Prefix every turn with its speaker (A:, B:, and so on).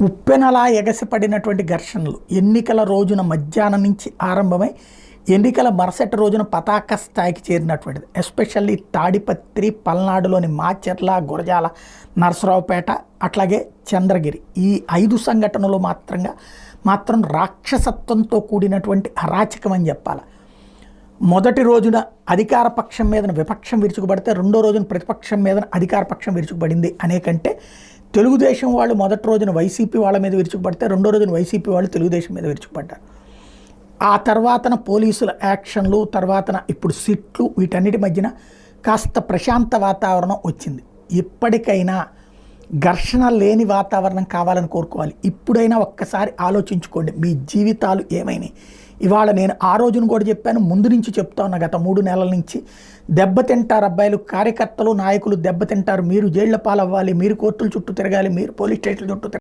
A: ఉప్పెనలా ఎగసిపడినటువంటి ఘర్షణలు. ఎన్నికల రోజున మధ్యాహ్నం నుంచి ఆరంభమై ఎన్నికల మరుసటి రోజున పతాక స్థాయికి చేరినటువంటిది. ఎస్పెషల్లీ తాడిపత్రి పల్నాడులోని మాచెర్ల గురజాల నరసరావుపేట అట్లాగే చంద్రగిరి. ఈ ఐదు సంఘటనలు మాత్రంగా మాత్రం రాక్షసత్వంతో కూడినటువంటి అరాచకం అని చెప్పాలి. మొదటి రోజున అధికార పక్షం మీద విపక్షం విరుచుకుపడితే రెండో రోజున ప్రతిపక్షం మీద అధికార పక్షం విరుచుకుపడింది అనే కంటే తెలుగుదేశం వాళ్ళు మొదటి రోజున వైసీపీ వాళ్ళ మీద విరుచుకుపడితే రెండో రోజున వైసీపీ వాళ్ళు తెలుగుదేశం మీద విరుచుకుపడ్డారు. ఆ తర్వాతన పోలీసుల యాక్షన్లు తర్వాతన ఇప్పుడు సిట్లు వీటన్నిటి మధ్యన కాస్త ప్రశాంత వాతావరణం వచ్చింది. ఇప్పటికైనా ఘర్షణ లేని వాతావరణం కావాలని కోరుకోవాలి. ఇప్పుడైనా ఒక్కసారి ఆలోచించుకోండి మీ జీవితాలు ఏమైనాయి? ఇవాళ నేను ఆ రోజును కూడా చెప్పాను ముందు నుంచి చెప్తా ఉన్నా గత మూడు నెలల నుంచి. దెబ్బతింటారు అబ్బాయిలు కార్యకర్తలు నాయకులు దెబ్బతింటారు మీరు జైళ్ళ పాలవ్వాలి మీరు కోర్టుల చుట్టూ తిరగాలి మీరు పోలీస్ స్టేషన్ల చుట్టూ తిరగాలి.